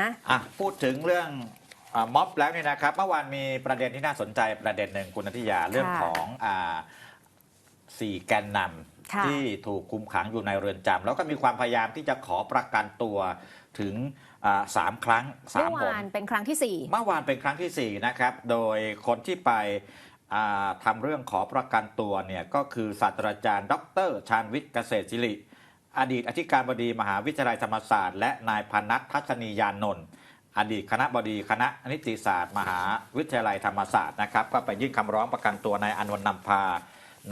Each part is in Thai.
นะอะพูดถึงเรื่องอาม็อบแล้วเนี่ยนะครับ เมื่อวานมีประเด็นที่น่าสนใจประเด็นหนึ่งคุณนัทยาเรื่องของอ่าสี่แกนนค่ะำที่ถูกคุมขังอยู่ในเรือนจำแล้วก็มีความพยายามที่จะขอประกันตัวถึงอ่าสามครั้งสาเมื่มอหนวานเป็นครั้งที่สี่เมื่อวานเป็นครั้งที่ 4 นะครับ โดยคนที่ไปอ่าทำเรื่องขอประกันตัวเนี่ยก็คือศาสตราจารย์ ดร ชาญวิทย์เกษตรศิริ อดีตอธิการบดีมหาวิทยาลัยธรรมศาสตร์และนายพนัททัศนียานนท์อดีตคณะบดีคณะนิติศาสตร์ มหาวิทยาลัยธรรมศาสตร์นะครับ ก็ไปยื่นคำร้องประกันตัวนายอนนท์นำพา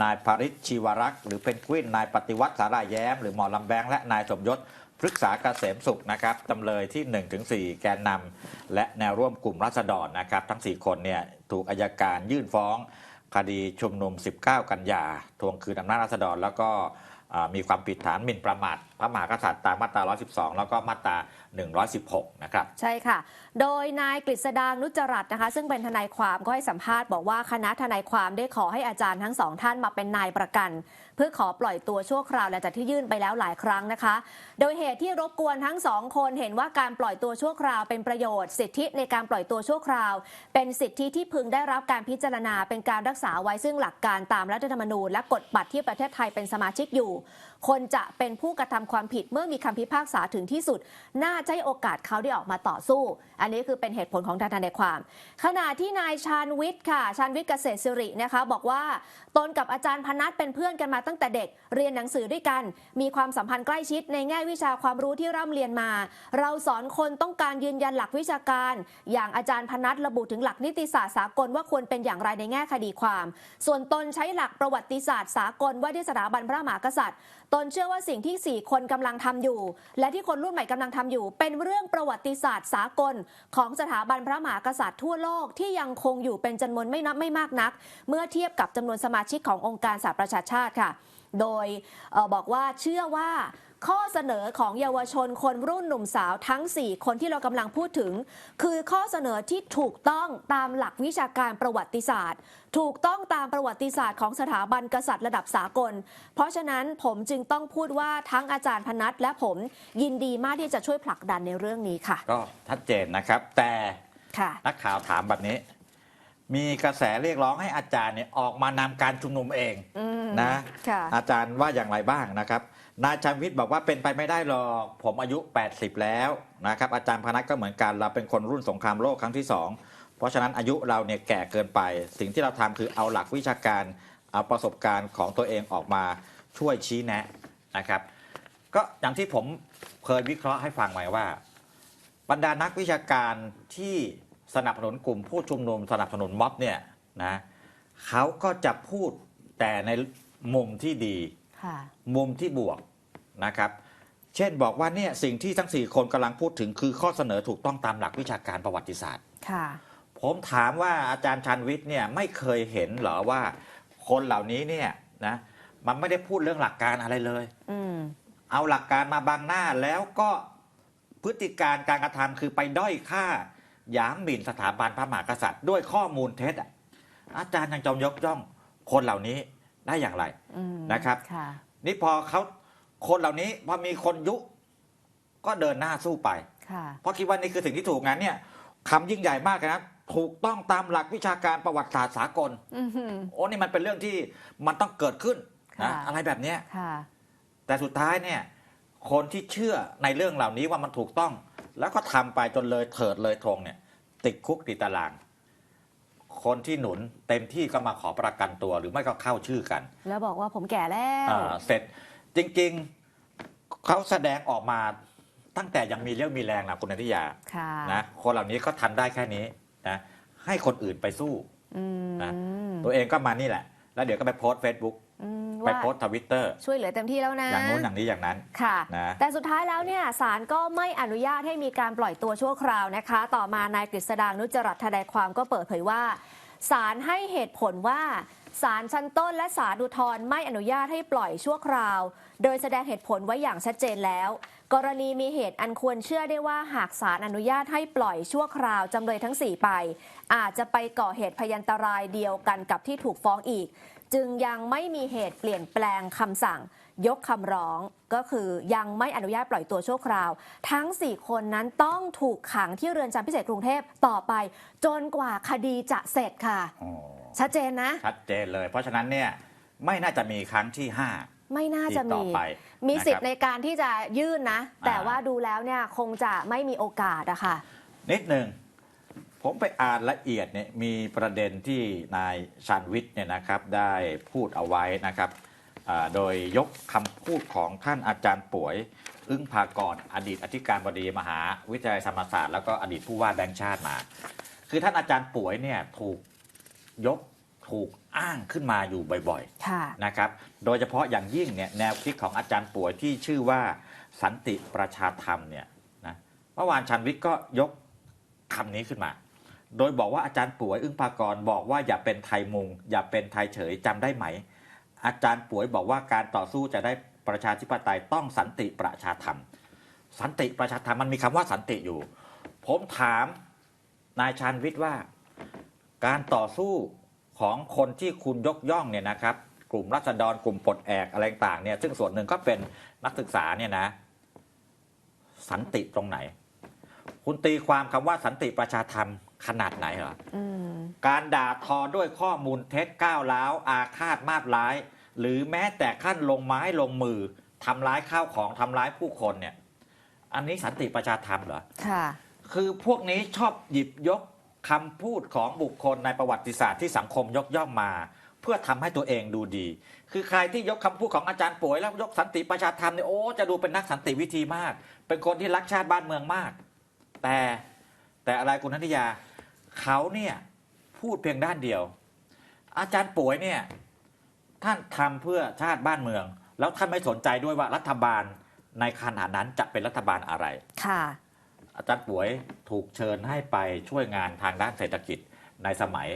นายภริชชีวรักษ์หรือเป็นกวินนายปฏิวัติสาราแย้ม หรือหมอลำแบงและนายสมยศพฤกษาเกษมสุขนะครับจำเลยที่ 1-4 แกนนำและแนวร่วมกลุ่มรัษฎรนะครับ ทั้ง 4 คนเนี่ยถูกอายการยื่นฟ้อง คดีชุมนุม 19 กันยาทวงคืนอำนาจรัษฎรแล้วก็ มีความผิดฐานหมิ่นประมาท พระมหากษัตริย์ตามมาตรา 112 แล้วก็มาตรา 116 นะครับ ใช่ค่ะ โดยนายกฤษดางนุจรัตน์นะคะ ซึ่งเป็นทนายความก็ให้สัมภาษณ์บอกว่าคณะทนายความได้ขอให้อาจารย์ทั้งสองท่านมาเป็นนายประกัน เพื่อขอปล่อยตัวชั่วคราวหลังจากที่ยื่นไปแล้วหลายครั้งนะคะ โดยเหตุที่รบกวนทั้งสองคนเห็นว่าการปล่อยตัวชั่วคราวเป็นประโยชน์ สิทธิในการปล่อยตัวชั่วคราว เป็นสิทธิที่พึงได้รับการพิจารณาเป็นการรักษาไว้ซึ่งหลักการตามรัฐธรรมนูญและกฎบัตรที่ประเทศไทยเป็นสมาชิกอยู่ คนจะเป็นผู้กระทำความผิดเมื่อมีคำพิพากษาถึงที่สุด น่าจะให้โอกาสเขาได้ออกมาต่อสู้ อันนี้คือเป็นเหตุผลของทางทนายความ ขณะที่นายชาญวิทย์ค่ะ ชาญวิทย์เกษตรสิรินะคะ บอกว่าตนกับอาจารย์พนัทเป็นเพื่อนกันมาตั้งแต่เด็กเรียนหนังสือด้วยกัน มีความสัมพันธ์ใกล้ชิดในแง่วิชาความรู้ที่ร่ำเรียนมา เราสอนคนต้องการยืนยันหลักวิชาการ อย่างอาจารย์พนัทระบุถึงหลักนิติศาสตร์สากลว่าควรเป็นอย่างไรในแง่คดีความ ส่วนตนใช้หลักประวัติศาสตร์สากลว่าที่สถาบันพระมหากษัตริย์ ตนเชื่อว่าสิ่งที่ 4 คนกำลังทำอยู่ และที่คนรุ่นใหม่กำลังทำอยู่ เป็นเรื่องประวัติศาสตร์สากล ของสถาบันพระมหากษัตริย์ทั่วโลกที่ยังคงอยู่เป็นจำนวนไม่นับไม่มากนัก เมื่อเทียบกับจำนวนสมาชิกขององค์การสหประชาชาติค่ะ โดยออบอกว่าเชื่อว่า ข้อเสนอของเยาวชนคนรุ่นหนุ่มสาวทั้ง 4 คนที่เรากำลังพูดถึง คือข้อเสนอที่ถูกต้องตามหลักวิชาการประวัติศาสตร์ ถูกต้องตามประวัติศาสตร์ของสถาบันกษัตริย์ระดับสากล เพราะฉะนั้นผมจึงต้องพูดว่าทั้งอาจารย์พนัทและผมยินดีมากที่จะช่วยผลักดันในเรื่องนี้ค่ะ ก็ชัดเจนนะครับ แต่ค่ะนักข่าวถามแบบนี้ มีกระแสเรียกร้องให้อาจารย์เนี่ยออกมานำการชุมนุมเองอืมนะค่ะอาจารย์ว่าอย่างไรบ้างนะครับ นายชันวิทย์บอกว่าเป็นไปไม่ได้หรอกผมอายุ 80 แล้วนะครับอาจารย์พนัทก็เหมือนกันเราเป็นคนรุ่นสงครามโลกครั้งที่สองเพราะฉะนั้นอายุเราเนี่ยแก่เกินไป สิ่งที่เราทำคือเอาหลักวิชาการเอาประสบการณ์ของตัวเองออกมาช่วยชี้แนะนะครับ ก็อย่างที่ผมเคยวิเคราะห์ให้ฟังไว้ว่า บรรดานักวิชาการที่สนับสนุนกลุ่มผู้ชุมนุมสนับสนุนม็อบเนี่ยนะเขาก็จะพูดแต่ในมุมที่ดีค่ะมุมที่บวก นะครับ เช่นบอกว่าเนี่ยสิ่งที่ทั้ง 4 คนกำลังพูดถึงคือข้อเสนอถูกต้องตามหลักวิชาการประวัติศาสตร์ค่ะผมถามว่าอาจารย์ชันวิทย์เนี่ยไม่เคยเห็นเหรอว่าคนเหล่านี้เนี่ยนะมันไม่ได้พูดเรื่องหลักการอะไรเลยอืมเอาหลักการมาบังหน้าแล้วก็พฤติการการกระทำคือไปด้อยค่าหยามหมิ่นสถาบันพระมหากษัตริย์ ด้วยข้อมูลเท็จอะอาจารย์ยังจอมยกย่องคนเหล่านี้ได้อย่างไรอืมนะครับค่ะนี่พอเขา คนเหล่านี้พอมีคนยุ ก็เดินหน้าสู้ไป ค่ะ เพราะคิดว่านี่คือสิ่งที่ถูกงั้นเนี่ยคำยิ่งใหญ่มากเลยนะถูกต้องตามหลักวิชาการประวัติศาสตร์สากล อือหือ โอ้นี่มันเป็นเรื่องที่มันต้องเกิดขึ้นนะค่ะ อะไรแบบเนี้ย ค่ะ แต่สุดท้ายเนี่ย คนที่เชื่อในเรื่องเหล่านี้ว่ามันถูกต้อง แล้วก็ทำไปจนเลยเถิดเลยทงเนี่ย ติดคุกติดตาราง คนที่หนุนเต็มที่ก็มาขอประกันตัวหรือไม่ก็เข้าชื่อกันแล้วบอกว่าผมแก่แล้ว อ่าเสร็จ จริงๆเขาแสดงออกมาตั้งแต่ยังมีเรี่ยวมีแรงนะคุณนันทิยาค่ะนะคนเหล่านี้ก็ทำได้แค่นี้นะให้คนอื่นไปสู้อืมนะตัวเองก็มานี่แหละ แล้วเดี๋ยวก็ไปโพสต์เฟซบุ๊กอืมไปว่าโพสต์ทวิตเตอร์ช่วยเหลือเต็มที่แล้วนะ อย่างนู้นอย่างนี้อย่างนั้นค่ะนะแต่สุดท้ายแล้วเนี่ยศาลก็ไม่อนุญาตให้มีการปล่อยตัวชั่วคราวนะคะ ต่อมานายกฤษดางนุจจรัตน์ทนายความก็เปิดเผยว่า ศาลให้เหตุผลว่าศาลชั้นต้นและศาลอุทธรณ์ไม่อนุญาตให้ปล่อยชั่วคราว โดยแสดงเหตุผลไว้อย่างชัดเจนแล้ว กรณีมีเหตุอันควรเชื่อได้ว่าหากศาลอนุญาตให้ปล่อยชั่วคราวจำเลยทั้ง 4 ไป อาจจะไปก่อเหตุพยันตรายเดียวกันกับที่ถูกฟ้องอีก จึงยังไม่มีเหตุเปลี่ยนแปลงคำสั่ง ยกคำร้องก็คือยังไม่อนุญาตปล่อยตัวชั่วคราว ทั้ง 4 คนนั้นต้องถูกขังที่เรือนจำพิเศษกรุงเทพต่อไป จนกว่าคดีจะเสร็จค่ะ อ๋อชัดเจนนะ ชัดเจนเลย เพราะฉะนั้นเนี่ยไม่น่าจะมีครั้งที่ไม่น่า5จะที่ต่อมี ไปมีสิทธิ์นะในครับการที่จะยื่นนะ แต่อ่าว่าดูแล้วเนี่ยคงจะไม่มีโอกาสอะค่ะนิดหนึ่ง ผมไปอ่านละเอียดเนี่ยมีประเด็นที่นายชันวิทย์เนี่ยนะครับได้พูดเอาไว้นะครับอ่าโดยยกคำพูดของท่านอาจารย์ป่วย อึ้งภากรอดีตอธิการบดีมหาวิทยาลัยธรรมศาสตร์แล้วก็อดีตผู้ว่าแบงค์ชาติมา คือท่านอาจารย์ป่วยเนี่ยถูกยกถูกอ้างขึ้นมาอยู่บ่อยๆค่ะนะครับ โดยเฉพาะอย่างยิ่งเนี่ยแนวคิดของอาจารย์ป่วยที่ชื่อว่าสันติประชาธรรมเนี่ยนะเมื่อวานชันวิทย์ก็ยกคำนี้ขึ้นมา โดยบอกว่าอาจารย์ป่วยอึ้งภากรบอกว่าอย่าเป็นไทยมุง อย่าเป็นไทยเฉยจำได้ไหม อาจารย์ป่วยบอกว่าการต่อสู้จะได้ประชาธิปไตยต้องสันติประชาธรรม สันติประชาธรรมมันมีคำว่าสันติอยู่ ผมถามนายชันวิทย์ว่า การต่อสู้ของคนที่คุณยกย่องเนี่ยนะครับ กลุ่มรัษฎรกลุ่มปลดแอกอะไรต่างเนี่ยซึ่งส่วนหนึ่งก็เป็นนักศึกษาเนี่ยนะ สันติตรงไหน คุณตีความคำว่าสันติประชาธรรมขนาดไหนเหรออืมการด่าทอด้วยข้อมูลเท็จก้าวร้าวอาฆาตมาดร้าย หรือแม้แต่ขั้นลงไม้ลงมือทำร้ายข้าวของทำร้ายผู้คนเนี่ย อันนี้สันติประชาธรรมเหรอค่ะ คือพวกนี้ชอบหยิบยกคำพูดของบุคคลในประวัติศาสตร์ที่สังคมยกย่องมา เพื่อทำให้ตัวเองดูดี คือใครที่ยกคำพูดของอาจารย์ป่วยแล้วยกสันติประชาธรรมเนี่ยโอ้จะดูเป็นนักสันติวิธีมาก เป็นคนที่รักชาติบ้านเมืองมาก แต่แต่อะไรคุณนัทยาเขาเนี่ยพูดเพียงด้านเดียว อาจารย์ป่วยเนี่ยท่านทำเพื่อชาติบ้านเมือง แล้วท่านไม่สนใจด้วยว่ารัฐบาลในขณะนั้นจะเป็นรัฐบาลอะไร ค่ะ อาจารย์ป่วยถูกเชิญให้ไปช่วยงานทางด้านเศรษฐกิจในสมัย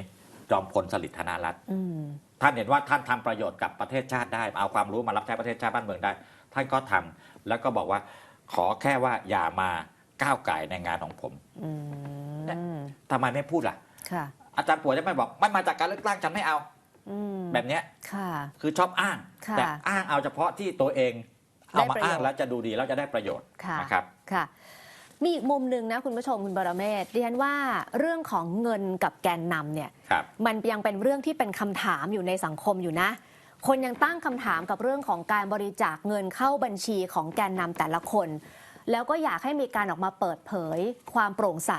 จอมพลสฤษดิ์ธนารัตน์อืมท่านเห็นว่าท่านทำประโยชน์กับประเทศชาติได้ เอาความรู้มารับใช้ประเทศชาติบ้านเมืองได้ ท่านก็ทำแล้วก็บอกว่าขอแค่ว่าอย่ามา ก้าวไก่ในงานของผมอืมทำไมไม่พูดล่ะค่ะอาจารย์ป่วยจะไม่บอกไม่มาจากการเลือกตั้งฉันไม่เอาอืมแบบเนี้ยค่ะคือชอบอ้างค่ะแต่อ้างเอาเฉพาะที่ตัวเองเอามาได้ประโยชน์อ้างแล้วจะดูดีแล้วจะได้ประโยชน์ค่ะนะครับค่ะมีอีกมุมหนึ่งนะคุณผู้ชมคุณบรเมศดิฉันว่าเรื่องของเงินกับแกนนำเนี่ยครับมันยังเป็นเรื่องที่เป็นคำถามอยู่ในสังคมอยู่นะ คนยังตั้งคำถามกับเรื่องของการบริจาคเงินเข้าบัญชีของแกนนำแต่ละคน แล้วก็อยากให้มีการออกมาเปิดเผยความโปร่งใส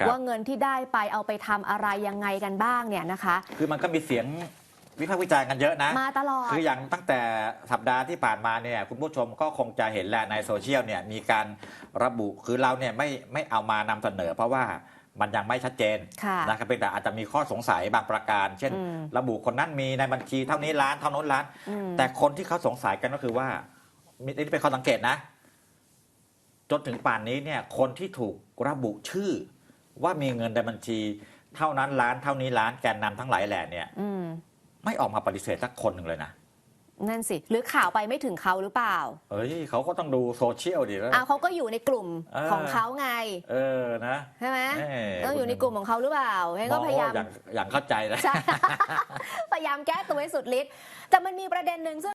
ครับว่าเงินที่ได้ไปเอาไปทำอะไรยังไงกันบ้างเนี่ยนะคะ คือมันก็มีเสียงวิพากษ์วิจารณ์กันเยอะนะ มาตลอด คืออย่างตั้งแต่สัปดาห์ที่ผ่านมาเนี่ยคุณผู้ชมก็คงจะเห็นแหละในโซเชียลเนี่ยมีการระบุคือเราเนี่ยไม่ไม่เอามานำเสนอ เพราะว่ามันยังไม่ชัดเจนค่ะนะครับเป็นแต่อาจจะมีข้อสงสัยบางประการ เช่น อืม ระบุคนนั้นมีในบัญชีเท่านี้ล้านเท่านั้นล้าน อืม แต่คนที่เขาสงสัยกันก็คือว่ามีนี่เป็นข้อสังเกตนะ จนถึงป่านนี้เนี่ยคนที่ถูกระบุชื่อ ว่ามีเงินในบัญชี เท่านั้นล้านเท่านี้ล้านแกนนำทั้งหลายแหล่เนี่ยอืมไม่ออกมาปฏิเสธสักคนหนึ่งเลยนะนั่นสิ หรือข่าวไปไม่ถึงเขาหรือเปล่า เอ้ยเขาก็ต้องดูโซเชียลดิแล้วอ้าวเขาก็อยู่ในกลุ่มเออของเขาไง เออนะใช่ไหมเอ้ยต้องอยู่ในกลุ่มของเขาหรือเปล่าเฮ้ยก็พยายามองว่อย่างอย่างเข้าใจนะใช่พยายามแก้ตัวให้สุดฤทธิ์แต่มันมีประเด็นหนึ่งซึ่ง